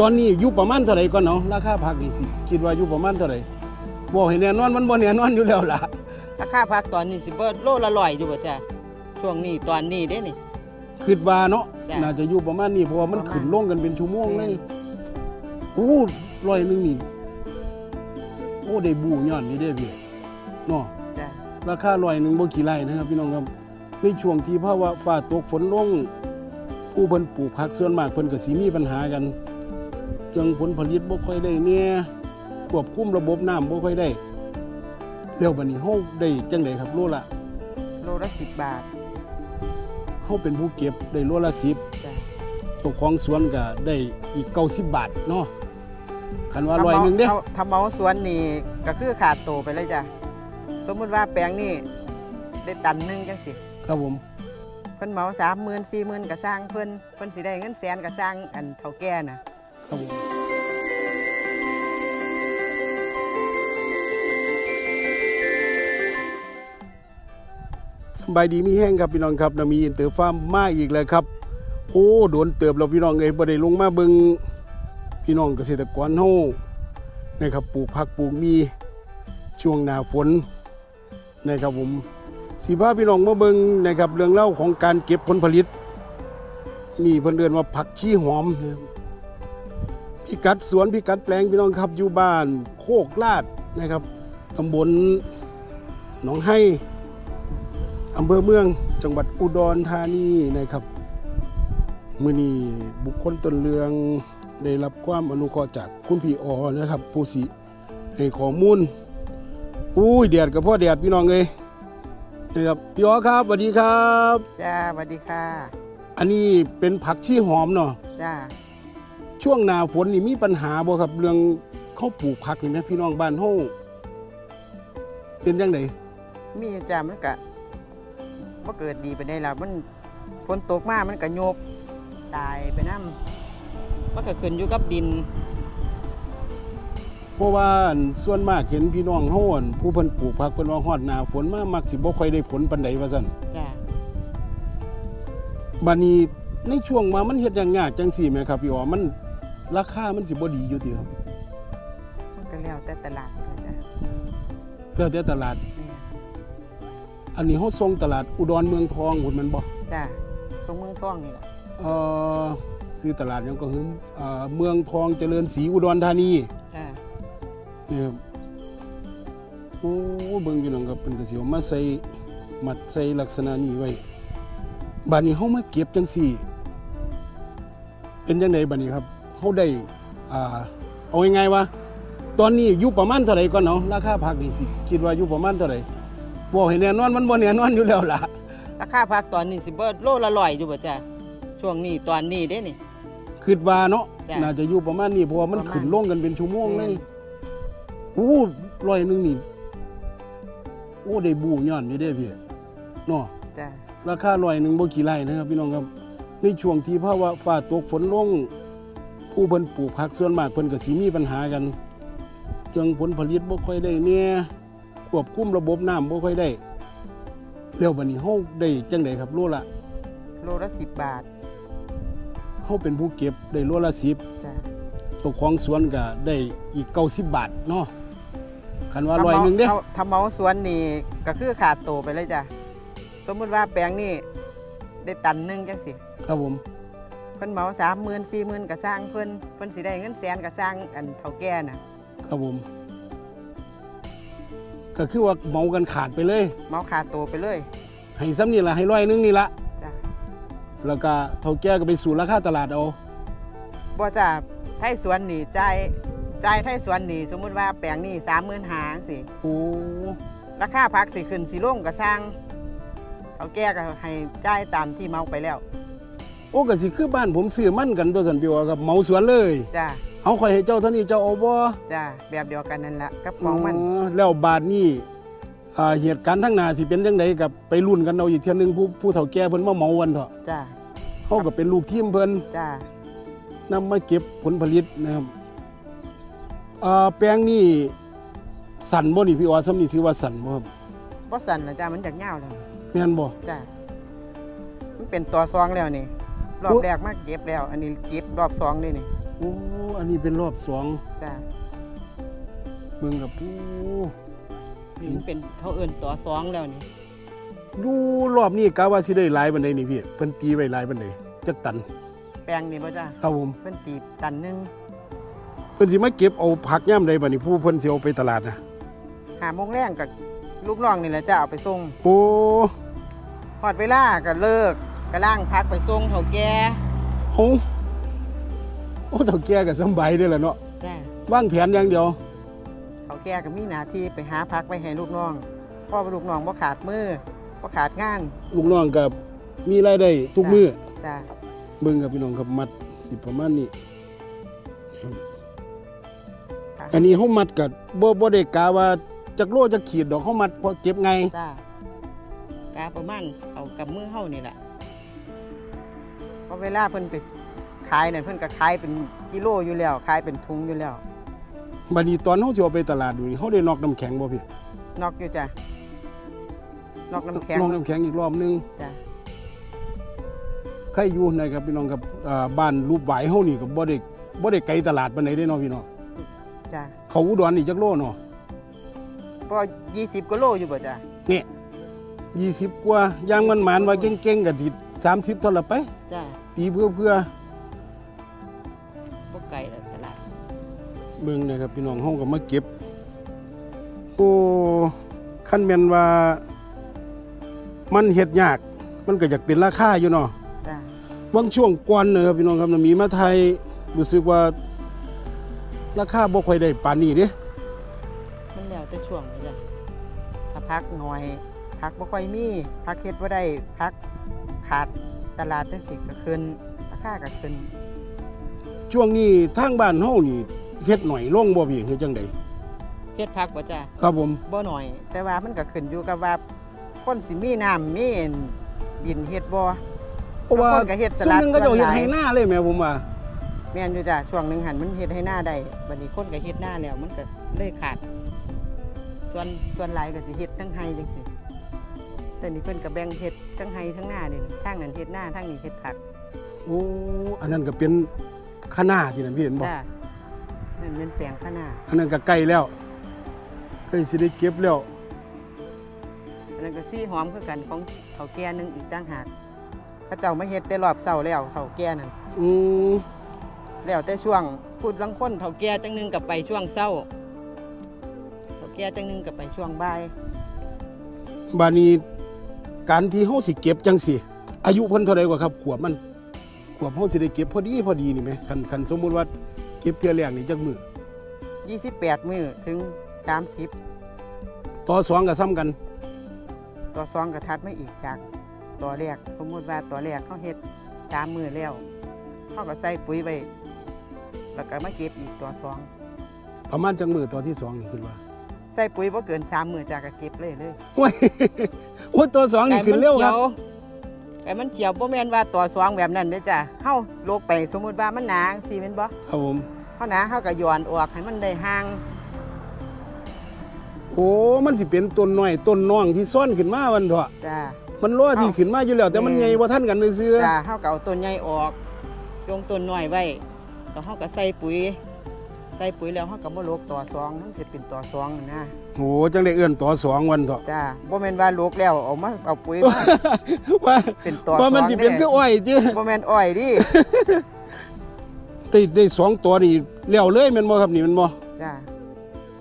ตอนนี้อยู่ประมาณเท่าไหร่ก่อนเนาะราคาผักนี่สิคิดว่าอยู่ประมาณเท่าไหร่บ่ให้แน่นอนมันบ่แน่นอนอยู่แล้วล่ะราคาผักตอนนี้สิเบิดโลละร้อยอยู่บ่จ้ะช่วงนี้ตอนนี้เด้นี่คิดว่าเนาะจ้ะ น่าจะอยู่ประมาณนี้เพราะว่ามันประมาณ ขึ้นลงกันเป็นชั่วโมงเลยอืมโอ้ร้อยหนึงนี่โอ้ได้บูย้อนนี่เด้พี่เนาะ จ้ะราคาร้อยหนึงบ่กี่ไร่นะครับพี่น้องครับในช่วงที่ภาวะฟ้าตกฝนลงผู้เพิ่นปลูกผักส่วนมากเพิ่นก็สิมีปัญหากัน เรื่องผลผลิตบ่ค่อยได้เนี่ยควบคุมระบบน้ำบ่ค่อยได้แล้วบัดนี้เฮาได้จังไดครับโลละโลละ10บาทเฮาเป็นผู้เก็บได้โลละ10จ้ะเจ้าของสวนก็ได้อีก90บาทเนาะคันว่าร้อยหนึงเด้ถ้าถ้าเมาสวนนี่ก็คือขาดโตไปเลยจ้ะสมมุติว่าแปลงนี่ได้ตันหนึงจังสิครับผมเพิ่นเหมา30,000 40,000ก็สร้างเพิ่นเพิ่นสิได้เงินแสนก็สร้างอันเฒ่าแก่น่ะ ครับสบายดีมีแห้งครับพี่น้องครับนะมีอินเตอร์ฟาร์มมาอีกแล้วครับ โอ้โดนเติบเราพี่น้องเอ้ยบ่ได้ลงมาเบิงพี่น้องเกษตรกรเฮานะครับปลูกผักปลูกมีช่วงหน้าฝนนะครับผมสีพาพี่น้องมาเบิงนะครับเรื่องเล่าของการเก็บผลผลิตนี่เพิ่นเรียนว่าผักชีหอมนะครับ พิกัดสวนพิกัดแปลงพี่น้องครับอยู่บ้านโคกลาดนะครับตำบลหนองไห้อำเภอเมืองจังหวัดอุดรธานีนะครับมื่อนี้บุคคลตนเรืองได้รับความอนุเคราะห์จากคุณพี่ออนะครับ ผู้สิให้ข้อมูลอุ้ยแดดกับพ่อแดดพี่น้องเลยนะครับพี่ออครับสวัสดีครับ จ้าสวัสดีค่ะ อันนี้เป็นผักชีหอมเนาะจ้า ช่วงหน้าฝนนี่มีปัญหาบ่ครับเรื่องเขาปลูกผักนี่นะพี่น้องบ้านเฮาเป็นจังไดมีจ้ามันก็บ่เกิดดีไปได้ล่ะมันฝนตกมามันก็โยบตายไปนํมันก็ขึ้นอยู่กับดิน เพราะว่าอันส่วนมากเห็นพี่น้องเฮาอั่นผู้เพิ่นปลูกผักเพิ่นว่าฮอดหน้าฝนมามักสิบ่ค่อยได้ผลปานใดว่าซั่น จ้าบัดนี้ในช่วงมามันเฮ็ดอย่างยากจังซี่แหมครับพี่อ๋อมัน ราคามันสิบ่ดีอยู่ติครับมันก็แล้วแต่ตลาดนะจ้ะแล้วแต่ตลาดนี่อันนี้เฮาส่งตลาดอุดรเมืองทองพุ่นแมันบ่จ้าทรงเมืองท่องนี่แหละเอ่อซื้อตลาดหยังก็คือเอ่อเมืองทองเจริญศรีอุดรธานีจ้านี่ครับโอ้เบิ่งพี่น้องครับเพิ่นก็สิเอามาใส่มัดใส่ลักษณะนี้ไว้บัดนี้เฮามาเก็บจังซี่ เป็นจังไดบัดนี้ครับ เฮาได้อ่าเอาง่ายๆว่าตอนนี้อยู่ประมาณเท่าไหร่ก่อนเนาะราคาผักนี่สิคิดว่าอยู่ประมาณเท่าไหร่บ่ให้แน่นอนมันบ่แน่นอนอยู่แล้วล่ะราคาผักตอนนี้สิเบิดโลละร้อยอยู่บ่จ้ะช่วงนี้ตอนนี้เด้นี่ คิดว่าเนาะจ้ะน่าจะอยู่ประมาณนี้เพราะว่ามันประมาณขึ้นลงกันเป็นชั่วโมงเลยอืม โอ้ร้อยหนึงนี่โอ้ได้บูย้อนอยู่เด้พี่เนาะ จ้าราคาร้อยหนึงบ่กี่ไร่นะครับพี่น้องครับในช่วงที่ภาวะฟ้าตกฝนลง ผู้เพิ่นปลูกผักส่วนมากเพิ่นก็สิมีปัญหากันเรื่องผลผลิตบ่ค่อยได้เนี่ยควบคุมระบบน้ำบ่ค่อยได้แล้วบัดนี้เฮาได้จังไดครับโลละโลละ10บาทเฮาเป็นผู้เก็บได้โลละ10จ้าเจ้าของสวนก็ได้อีก90บาทเนาะคันว่าร้อยหนึงเด้ถ้าถ้าเมาสวนนี่ก็คือขาดโตไปเลยจ้ะ สมมุติว่าแปลงนี่ได้ตันหนึงจังสิ ครับผมเพิ่นเหมา30,000 40,000ก็สร้างเพิ่นเพิ่นสิได้เงินแสนก็สร้างอันเฒ่าแก่น่ะครับผม ก็คือว่าเมากันขาดไปเลยเมาขาดโตไปเลยให้ซ้ำนี่ละให้ร้อยหนึงนี่ละจ้ะแล้วก็เท่าแก่ก็ไปสู่ราคาตลาดเอาบ่จ้ะไทยสวนนี่จ่ายจ่ายไทยสวนนี่สมมุติว่าแปลงนี่35,000หาจังสิโอ้ราคาผักสิขึ้นสิลงก็สร้างเฒ่าแก่ก็ให้จ่ายตามที่เมาไปแล้ว โอ้ก็สิคือบ้านผมซื้อมันกันตัวสันพี่ว่ากับเมาสวนเลย จ้ะเอาข่อยให้เจ้าเท่านี้เจ้าเอาบ่จ้ะแบบเดียวกันนั่นละกับของมันอ๋อแล้วบาทนี้อ่าเหตุการณ์ทั้งหน้าสิเป็นจังไดกับไปรุ่นกันเอาอีกเที่ยหนึงผู้ผู้เฒ่าแก่เพิ่นมาเมาวันเถอะจ้ะเฮาก็เป็นลูกทีมเพิ่นจ้ะนำมาเก็บผลผลิตนะครับอ่าแปลงนี่สั่นบ่นี่พี่ออสำนี่ถือว่าสั่นบ่ครับบ่สั่นนะจ้ะมันจากยาวแล้วแม่นบ่จ้ะมันเป็นตัวซองแล้วนี่ รอบโอ้แรกมาเก็บแล้ว อันนี้เก็บรอบสองเลยนี่โอ้อันนี้เป็นรอบสองจ้ะเบิ่งกับโอ้นี่มันเป็นเขาเอิ้นต่อสองแล้วนี่ดูรอบนี้กะว่าสิได้หลายบันไดนี่พี่เพิ่นตีไว้หลายบันไดจักตัน แปลงนี่บ่จ้ะครับผมเพิ่นตีตันหนึงเพิ่นสิมาเก็บเอาผักย่ํใดบัดนี้ผู้เพิ่นสิเอาไปตลาดนะหาโมงแรงกับลูกน้องนี่แหละจ้ะเอาไปส่งโอ้ฮอดเวลาก็เลิก ก็ล่างพักไปส่งเฒ่าแก่โหโอ้เฒ่าแก่ก็สำบายเด้อล่ะเนาะจ้ะวางแผนอย่างเดียวเฒ่าแก่ก็มีหน้าที่ไปหาพักไว้ให้ลูกน้องเพราะว่าลูกน้องบ่ขาดมือบ่ขาดงานลูกน้องก็มีรายได้ทุกมื้อจ้ะเบิ่งกับพี่น้องครับมัดสิประมาณนี้ค่ะอันนี้เฮามัดก็บ่บ่ได้กะว่าจักโลจักขีดดอกเฮามัดพอเก็บไงจ้ะกาประมาณเอากับมือเฮานี่แหละเพ ราะเวลาเพิ่นไปขายนั่นเพิ่นก็ขายเป็นกิโลอยู่แล้วขายเป็นถุงอยู่แล้วบัดนี้ตอนเฮาสิเอาไปตลาดอยู่นี่เฮาได้นอกน้ำแข็งบ่พี่นอกอยู่จ้ะนอกน้ำแข็งนอกน้ำแข็งอีกรอบนึงจ้ะใครอยู่นะครับพี่น้องครับอ่าบ้านรูปหวายเฮานี่ก็บ่ได้บ่ได้ไกลตลาดปานใดเด้เนาะพี่น้องจ้ะเขาอุดรนี่จักโลเนาะพอ20กิโลอยู่บ่จ้ะเนี่ย20กว่าย่างมันหมานว่าเก่งๆก็สิ30เท่าละไปจ้ะ ตีเพื่อเพื่อบ่ไกลแล้วตลาดเบิ่งนะครับพี่น้องเฮาก็มาเก็บ โอ้คันแม่นว่า มันเฮ็ดยาก มันก็อยากเป็นราคาอยู่เนาะจ้ะบางช่วงก่อนนะครับพี่น้องครับน่ะมีมาไทยรู้สึกว่า ราคาบ่ค่อยได้ปานนี้เด้มันแล้วแต่ช่วงเลยจ้ะถ้าพักหน่อยพักบ่ค่อยมีพักเฮ็ดบ่ได้พักขาด ตลาดจังซี่ก็ขึ้นราคาก็ขึ้นช่วงนี้ทางบ้านเฮานี่เฮ็ดหน่อยลงบ่พี่คือจังไดเฮ็ดพักบ่จ้ะครับผมบ่หน่อย แต่ว่ามันก็ขึ้นอยู่กับว่าคนสิมีน้ำมีดินเฮ็ดบ่เพราะว่าบางคนก็เฮ็ดสช่วลังดหนึงก็เจะส่วนหเฮ็ดลายให้หน้าเลยแม่ผมว่าแม่นอยู่จ้ะช่วงหนึงหันมันเฮ็ดให้หน้าได้บัดนี้คนก็เฮ็ดหน้าแล้วมันก็เลยขาด ส่วนส่วนหลายก็สิเฮ็ดทั้งไห้จังซี่ แต่นี่เพิ่นก็แบ่งเฮ็ดทั้งไห้ทั้งหน้านี่ทางนั้นเฮ็ดหน้าทางนี้เฮ็ดผักโอ้อันนั้นก็เป็นคณะที่นั่นพี่เห็นบ่จ้ะนั่นเป็นแปลงข้างหน้าอันนั้นก็ใกล้แล้วใกล้สิได้เก็บแล้วอันนั้นก็ซี่หอมคือกันของเฒ่าแก่หนึงอีกต่างหากเขาเจ้ามาเฮ็ดแต่รอบเช้าแล้วเฒ่าแก่นั่นอืมแล้วแต่ช่วงพูดลังคนเฒ่าแก่จังหนึงก็ไปช่วงเช้าเฒ่าแก่จังหนึงก็ไปช่วงบ่าย บาดนี้ การที่เฮาสิเก็บจังสิอายุเพิ่นเท่าใดกว่าครับขวบมันขวบเฮาสิได้เก็บพอดีพอดีนี่แหมคันคันสมมุติว่าเก็บเทื่อแรกนี่จักมื้อ28 มื้อถึง 30 ต่อสองก็ซ้ำกัน ต่อซองก็ทัดมาอีกจากตัวแรก สมมุติว่าตัวแรกเขาเฮ็ด3มื้อแล้วเขาก็ใส่ปุ๋ยไว้แล้วก็มาเก็บอีกตัวซองประมาณจังมื้อต่อที่สองนี่คิดว่า ใส่ปุ๋ยบ่เกิน3มื้อจากก็เก็บเลยเลยโอ้ยโอ้ยตัวสองนี่ขึ้นเร็วครับไก่มันเจียวบ่แม่นว่าตัวซองแบบนั้นเด้อจ้ะเฮาโลกไปสมมุติว่ามันหนาจังซี่แม่นบ่ครับผมเฮาหนาเฮาก็ย้อนออกให้มันได้ห่างโอ้มันสิเป็นต้นน้อยต้นน้องที่ซ่อนขึ้นมาวันเถอะจ้ามันรอที่ขึ้นมาอยู่แล้ว แต่มันอืมใหญ่บ่ทันกันซื่อจ้าเฮาก็เอาต้นใหญ่ออกจงต้นน้อยไว้แล้วเฮาก็ใส่ปุ๋ย ใส่ปุ๋ยแล้วเฮาก็บ่โลกต่อซองมันสิเป็นต่อซองนั่นนะๆโอ้จังได้เอื้อนต่อสองวันเถอะจ้าบ่แม่นว่าโลกแล้วเอามาเอาปุ๋ยมาว่าเป็นต่อซองว่ามันสิเป็นคืออ้อยติบ่แม่นอ้อยดิติดได้สองตัวนี่แล้วเลยแม่นบ่ครับนี่แม่นบ่จ้า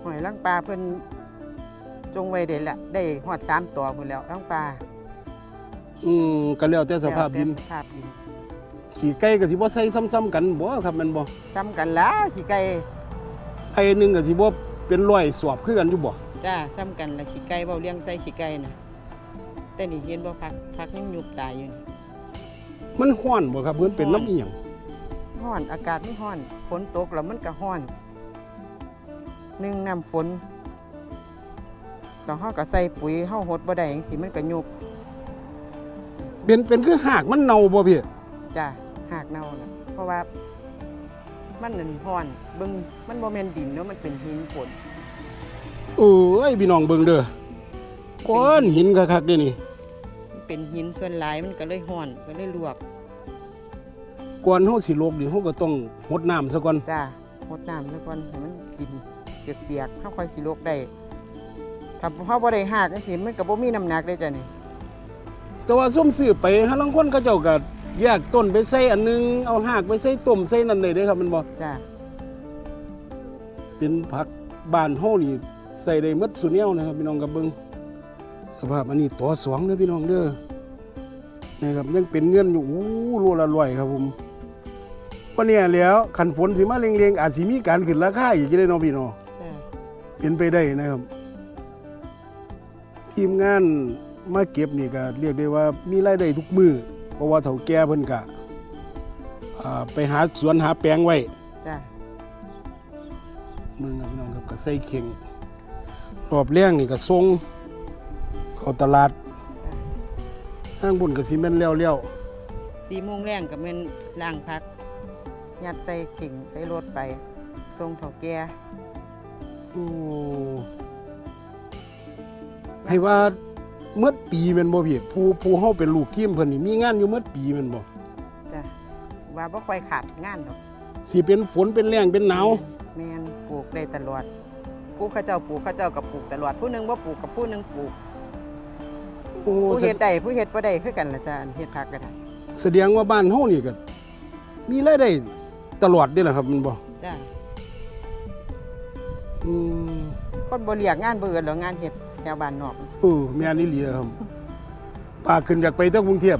หอยลังปลาเพิ่นจงไว้ได้ละได้ฮอดสามตัวพุ่นแล้วลังปลาอืมก็แล้วแต่สภาพดินแล้วแต่สภาพดินขี้ไก่ก็สิบ่ใส่ซ้ำๆกันบ่ครับแม่นบ่ซ้ำกันละขี้ไก่ ไอ้หนึงก็สิบ่เป็นร้อยสอบคือกันอยู่บ่จ้าซ้ำกันละขี้ไก่เบาเลี้ยงใส่ขี้ไก่น่ะแต่นี่เห็นบ่พักพักยังยุบตายอยู่นี่มันฮ้อนบ่ครับเพิ่นเป็นน้ำอีหยังฮ้อนอากาศมันฮ้อนฝนตกแล้วมันก็ฮ้อนหนึ่งน้ำฝนแล้วเฮาก็ใส่ปุ๋ยเฮาหดบ่ได้จังซี่มันก็ยุบเป็นเป็นคือหากมันเน่าบ่พี่จ้าหากเน่าน่ะเพราะว่า มันนั่นฮ้อนเบิ่งมันบ่แม่นดินเนาะมันเป็นหินฝนเอ้ยพี่น้องเบิ่งเด้อก้อนหินคักๆเด้นี่มันเป็นหินส่วนหลายมันก็เลยฮ้อนก็เลยลวกก่อนเฮาสิลกนี่เฮาก็ต้องหดน้ำซะก่อนจ้าหดน้ำซะก่อนให้มันกินเปียกๆเฮาค่อยสิลกได้ถ้าเฮาบ่ได้หากจังซี่มันก็บ่มีน้ำหนักได้จ้ะนี่แต่ว่าส้มซื้อไปหาลางคนเขาเจ้าก็ แยกต้นไปใส่อันหนึง เอาหากไปใส่ต้มใส่นั่นได้เด้อครับแมันบ่จ้าเป็นผักบ้านเฮานี่ใส่ได้หมดสุแนวนะครับพี่น้องกับเบิ่งสภาพอันนี้ต่อสองเด้อพี่น้องเด้อนะครับยังเป็นเงินอยู่อู้โลละร้อยครับผมวันนี้แหล้วคันฝนสิมาเร่งๆอาจสิมีการขึ้นราคาอีกจะได้เนาะพี่น้องจ้าเป็นไปได้นะครับ ทีมงานมาเก็บนี่ก็เรียกได้ว่ามีรายได้ทุกมือเพ ราะว่าเฒ่าแก่เพิ่นก็อ่าไปหาสวนหาแปลงไว้จ้ามึงนะพี่น้องครับก็ใส่เข่งรอบแรงนี่ก็ส่งเข้าตลาดจ้าห้างบุญก็สิแม่นแล้วสี่โมงแรงก็แม่นล้างพัก ยัดใส่ขิงใส่รถไปส่งเฒ่าแก่ๆโอ้ให้ว่า เมื่อปีแม่นบ่พี่ผู้ผู้เฮาเป็นลูกทีมเพิ่นนี่มีงานอยู่เมื่อปีแม่นบ่จ้าว่าบ่ค่อยขาดงานดอกสิเป็นฝนเป็นแรงเป็นหนาวแม่นปลูกได้ตลอดผู้เขาเจ้าปลูกเขาเจ้าก็ปลูกตลอดผู้หนึงบ่ปลูกกับผู้หนึงปลูกโอ้ผู้แสเฮ็ดได้ผู้เฮ็ดบ่ได้คือกันล่ะจ้าอันเฮ็ดผักก็ได้แสดงว่าบ้านเฮานี่ก็มีรายได้ตลอดเด้อล่ะครับแมันบ่จ้าอืมคนบ่เรียกงานบ่เอิ้นหรอกงานเฮ็ด แถวบ้านนอกเออแม่นอี่เหลียครับปากขึ้นอยากไปเที่ยวกรุงเทพ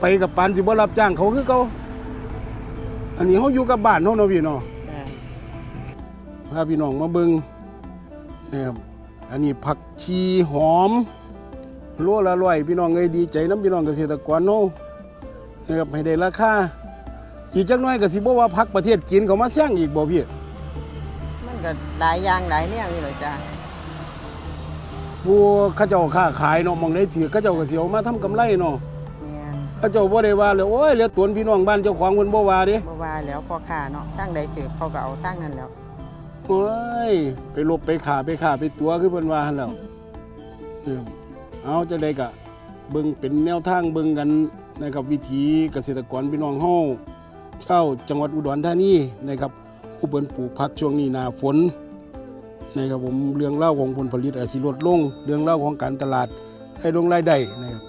ไปกับปานสิบ่รับจ้างเขาคือเก่าอันนี้เฮาอยู่กับบ้านเฮาเนาะพี่เนาะจ้าพาพี่น้องมาเบิงนะครับอันนี้ผักชีหอมโลละร้อยพี่น้องเอ้ยดีใจน้ำพี่น้องเกษตรกรเนาะนะครับให้ได้ราคาอีกจักหน้อยก็สิบ่ว่าพักประเทศจีนเขามาแซงอีกบ่พี่มันก็หลายอย่างหลายแนวอยู่เลยจ้า ผู้เขาเจ้าค้าขายเนาะหมองได้ถือเขาเจ้าก็สิเอามาทำกำไรเนาะแม่นเขาเจ้าบ่ได้ว่าเลยโอ้ยเหลือตวนพี่น้องบ้านเจ้าของเพิ่นบ่ว่าเด้บ่ว่าแล้วพ่อค้าเนาะทางใดถือเขาก็เอาทางนั้นแล้วโอ้ยไปลบไปขาไปขาไปตัวคือเพิ่นว่าหั่นแหล้วเออเอาจังได๋ก็เบิ่งเป็นแนวทางเบิ่งกันนะครับวิถีเกษตรกรพี่น้องเฮาชาวจังหวัดอุดรธานีนะครับผู้เปิ้นปลูกผักช่วงนี้หน้าฝน นะครับผมเรื่องเล่าวของผลผลิตอาจสิลดลง เรื่องเล่าวของการตลาดได้ลงรายได้นะครับ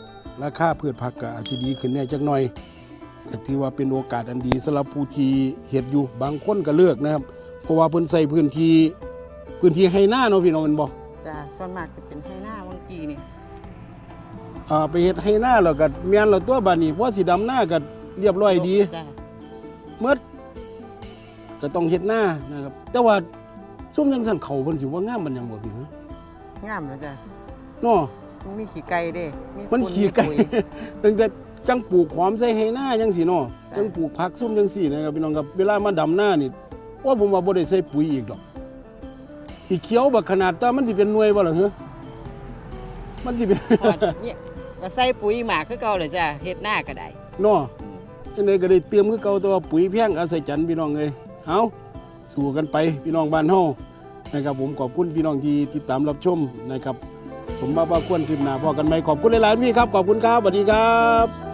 ราคาพืชผักก็อาจสิดีขึ้นแหน่จักหน่อยก็ถือว่าเป็นโอกาสอันดีสำหรับผู้ที่เฮ็ดอยู่บางคนก็เลือกนะครับ เพราะว่าเพิ่นใส่พื้นที่พื้นที่ให้หน้าเนาะพี่น้องแม่นบ่จ้าส่วนมากจะเป็นให้หน้าบางกีนี่อ่าไปเฮ็ดให้หน้าแล้วก็แม่นแล้วตัวบัดนี้พอสิดำหน้าก็เรียบร้อยดีจ้า เมื่อก็ต้องเฮ็ดหน้านะครับ แต่ว่า ซุ่มจังซั่นเขาเพิ่นสิว่างามมันหยังบ่พี่ฮะงามแล้วจ้าเนาะมันมีขี้ไก่เด้มันฝุ่ขี้ไก่ปุ๋ยตั้งแต่จังปลูกหอมใส่ให้หน้าจังซี่เนาะจ้ะจังปลูกผักซุ่มจังซี่นะครับพี่น้องครับเวลามาดำหน้านี่ว่าผมว่าบ่ได้ใส่ปุ๋ยอีกดอกที่เขียวบักขนาดตามันสิเป็นหน่วยบ่ล่ะฮะมันสิเป็นฮอดเนี่ยก็ใส่ปุ๋ยหมากคือเก่าเลยจ้าเฮ็ดหน้าก็ได้เนาะยังไงก็ได้เตรียมคือเก่าแตัวาปุ๋ยแพงอาศัยจันทร์พี่น้องเอ้ยเอา สู้กันไปพี่น้องบ้านเฮานะครับผมขอบคุณพี่น้องที่ติดตามรับชมนะครับ สมมาว่าควรคลิปหน้าพอกันไหมขอบคุณหลายๆพี่ครับ ขอบคุณครับสวัสดีครับ